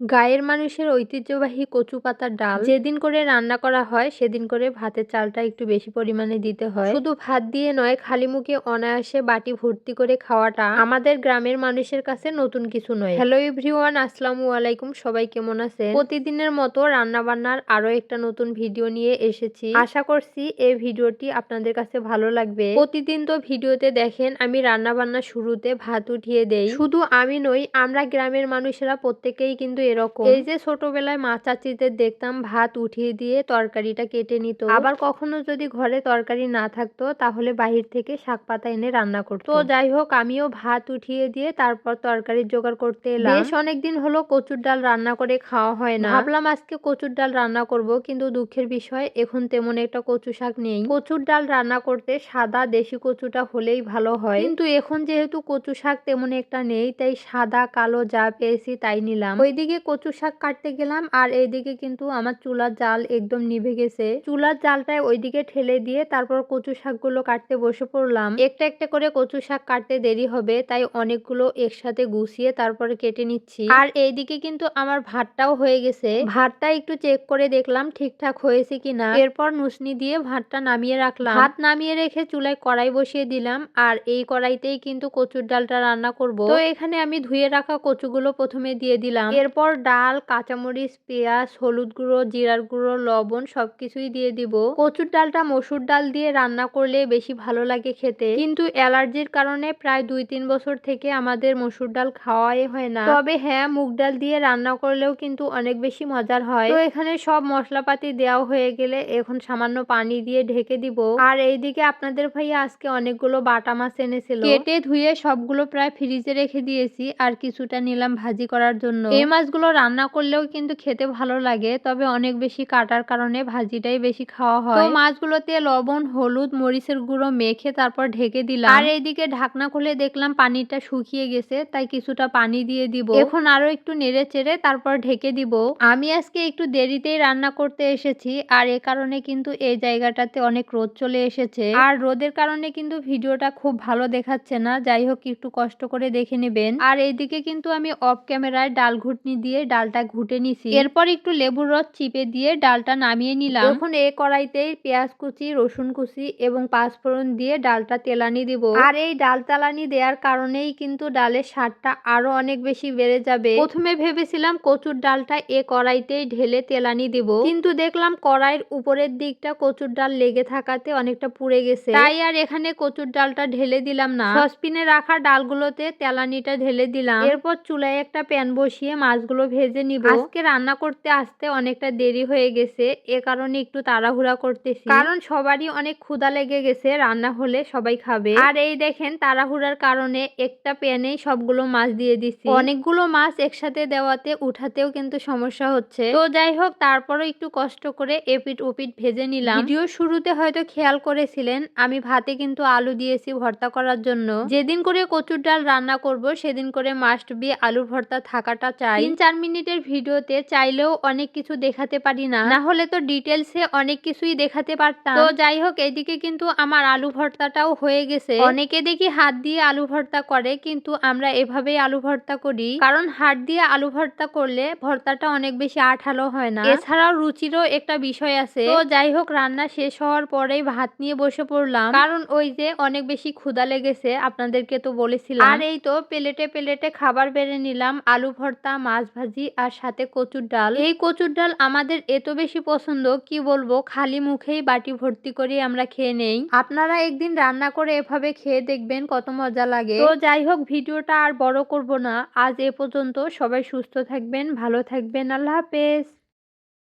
গায়ের মানুষের ঐতিহ্যবাহী কচু পাতার ডাল। যেদিন করে রান্না করা হয়, সেদিন করে ভাতের চালটা একটু বেশি পরিমাণে দিতে হয়। শুধু ভাত দিয়ে নয়, খালি মুখে অনায়াসে বাটি ভর্তি করে খাওয়াটা আমাদের গ্রামের মানুষের কাছে নতুন কিছু নয়। হ্যালো এভরিওয়ান, আসসালামু আলাইকুম। সবাই কেমন আছেন? প্রতিদিনের মতো রান্না বান্নার আরও একটা নতুন ভিডিও নিয়ে এসেছি। আশা করছি এই ভিডিওটি আপনাদের কাছে ভালো লাগবে। প্রতিদিন তো ভিডিওতে দেখেন, আমি রান্না বান্না শুরুতে ভাত উঠিয়ে দেই। শুধু আমি নই, আমরা গ্রামের মানুষেরা প্রত্যেকেই কিন্তু এরকম। এই যে ছোটবেলায় মা চাচিদের দেখতাম ভাত উঠিয়ে দিয়ে তরকারিটা কেটে নিত। আবার কখনো যদি ঘরে তরকারি না থাকতো তাহলে বাহির থেকে শাক পাতা এনে রান্না করতো। তো যাই হোক আমিও ভাত উঠিয়ে দিয়ে তারপর তরকারির জোগাড় করতে এলাম। বেশ অনেকদিন হলো কচুর ডাল রান্না করে খাওয়া হয় না। ভাবলাম আজকে কচুর ডাল রান্না করব কিন্তু দুঃখের বিষয় এখন তেমন একটা কচু শাক নেই। কচুর ডাল রান্না করতে সাদা দেশি কচুটা হলেই ভালো হয়। কিন্তু এখন যেহেতু কচু শাক তেমন একটা নেই তাই সাদা কালো যা পেয়েছি তাই নিলাম। ওইদিকে কচু শাক কাটতে গেলাম আর এইদিকে কিন্তু আমার চুলার জাল একদম নিভে গেছে। চুলার জালটা ওইদিকে ঠেলে দিয়ে তারপর কচু শাকগুলো কাটতে বসে পড়লাম। একটা একটা করে কচু শাক কাটতে দেরি হবে, তাই অনেকগুলো একসাথে গুছিয়ে তারপরে কেটে নিচ্ছি। আর এইদিকে কিন্তু আমার ভাতটাও হয়ে গেছে। ভাতটা একটু চেক করে দেখলাম ঠিকঠাক হয়েছে কিনা। এরপর নুসনি দিয়ে ভাতটা নামিয়ে রাখলাম। ভাত নামিয়ে রেখে চুলায় কড়াই বসিয়ে দিলাম আর এই কড়াইতেই কিন্তু কচুর ডালটা রান্না করব। তো এখানে আমি ধুয়ে রাখা কচুগুলো প্রথমে দিয়ে দিলাম। এরপর ডাল, কাঁচামরিচ, পেঁয়াজ, হলুদ গুঁড়ো, জিরার গুঁড়ো, লবণ সবকিছুই দিয়ে দিব। কচুর ডালটা মসুর ডাল দিয়ে রান্না করলে বেশি ভালো লাগে খেতে। কিন্তু অ্যালার্জির কারণে প্রায় দুই তিন বছর থেকে আমাদের মসুর ডাল খাওয়াই হয় না। তবে হ্যাঁ মুগ ডাল দিয়ে রান্না করলেও কিন্তু অনেক বেশি মজার হয়। তো এখানে সব মশলাপাতি দেওয়া হয়ে গেলে এখন সামান্য পানি দিয়ে ঢেকে দিব। আর এইদিকে আপনাদের ভাইয়া আজকে অনেকগুলো বাটা মাছ এনেছিল। কেটে ধুয়ে সবগুলো প্রায় ফ্রিজে রেখে দিয়েছি। আর কিছুটা নিলাম ভাজি করার জন্য। এই মাছগুলো রান্না করলেও কিন্তু খেতে ভালো লাগে তবে অনেক বেশি কাটার কারণে ভাজিটাই বেশি খাওয়া হয়। মাছগুলোতে লবণ হলুদ মরিচের গুঁড়ো মেখে তারপর ঢেকে দিলাম। আর এইদিকে ঢাকনা খুলে দেখলাম পানিটা শুকিয়ে গেছে তাই কিছুটা পানি দিয়ে দিব। এখন আরও একটু নেড়ে চেড়ে তারপর ঢেকে দিব। আমি আজকে একটু দেরিতেই রান্না করতে এসেছি আর এ কারণে কিন্তু এই জায়গাটাতে অনেক রোদ চলে এসেছে। আর রোদের কারণে কিন্তু ভিডিওটা খুব ভালো দেখাচ্ছে না যাই হোক একটু কষ্ট করে দেখে নেবেন। আর এইদিকে কিন্তু আমি অফ ক্যামেরায় ডাল ঘুটনি দিয়ে ডালটা ঘুটে নিছি। এরপর একটু লেবুর রস চিপে দিয়ে ডালটা নামিয়ে নিলাম। এখন এই কড়াইতে পেঁয়াজ কুচি রসুন কুচি এবং পাঁচফোড়ন দিয়ে ডালটা তেলানি দিব। আর এই ডাল তেলানি দেওয়ার কারণেই কিন্তু ডালের স্বাদটা আরও অনেক বেশি বেড়ে যাবে। প্রথমে ভেবেছিলাম কচুর ডালটা এ কড়াইতেই ঢেলে তেলানি দিব। কিন্তু দেখলাম কড়াইয়ের উপরের দিকটা কচুর ডাল লেগে থাকাতে অনেকটা পুড়ে গেছে। তাই আর এখানে কচুর ডালটা ঢেলে দিলাম না। সসপিনে রাখা ডালগুলোতে তেলানিটা ঢেলে দিলাম। এরপর চুলায় একটা প্যান বসিয়ে মাছগুলো ভেজে নিব। আজকে রান্না করতে আসতে অনেকটা দেরি হয়ে গেছে এ কারণে একটু তাড়াহুড়া করতেছি। কারণ সবারই অনেক ক্ষুধা লেগে গেছে রান্না হলে সবাই খাবে। আর এই দেখেন তাড়াহুড়ার কারণে একটা প্যানেই সবগুলো মাছ দিয়ে দিচ্ছি অনেকগুলো মাছ একসাথে দেওয়াতে উঠাতেও কিন্তু সমস্যা হচ্ছে। তো যাই হোক তারপরও একটু কষ্ট করে এপিট ওপিট ভেজে নিলাম। ভিডিও শুরুতে হয়তো খেয়াল করেছিলেন আমি ভাতে কিন্তু আলু দিয়েছি ভর্তা করার জন্য। যেদিন করে কচুর ডাল রান্না করব সেদিন করে মাস্ট বি আলু ভর্তা থাকাটা চাই। তিন চার মিনিটের ভিডিওতে চাইলেও অনেক কিছু দেখাতে পারি না। না হলে তো ডিটেলসে অনেক কিছুই দেখাতে পারতাম। তো যাই হোক, এদিকে কিন্তু আমার আলু ভর্তাটাও হয়ে গেছে। অনেকে দেখি হাত দিয়ে আলু ভর্তা করে, কিন্তু আমরা এভাবেই আলু ভর্তা করি। কারণ হাত দিয়ে আলু ভর্তা করলে ভর্তাটা অনেক বেশি আঠালো হয় না। এছাড়াও রুচিরও একটা বিষয় আছে। তো যাই হোক, রান্না শেষ হওয়ার পরেই ভাত নিয়ে বসে পড়লাম। কারণ ওই যে অনেক বেশি ক্ষুদা লেগেছে, আপনাদেরকে তো বলেছিলাম। আর এই তো প্লেটে প্লেটে খাবার বেড়ে নিলাম, আলু ভর্তা, মাছ ভাজি আর সাথে কচুর ডাল। এই কচুর ডাল আমাদের এত বেশি পছন্দ, কি বলব? খালি মুখেই বাটি ভর্তি করে আমরা খেয়ে নেই। আপনারা একদিন রান্না করে এভাবে খেয়ে দেখবেন কত মজা লাগে। তো যাই হোক, ভিডিওটা আর বড় করব না। আজ এ পর্যন্ত সবাই সুস্থ থাকবেন, ভালো থাকবেন। আল্লাহ হাফেজ।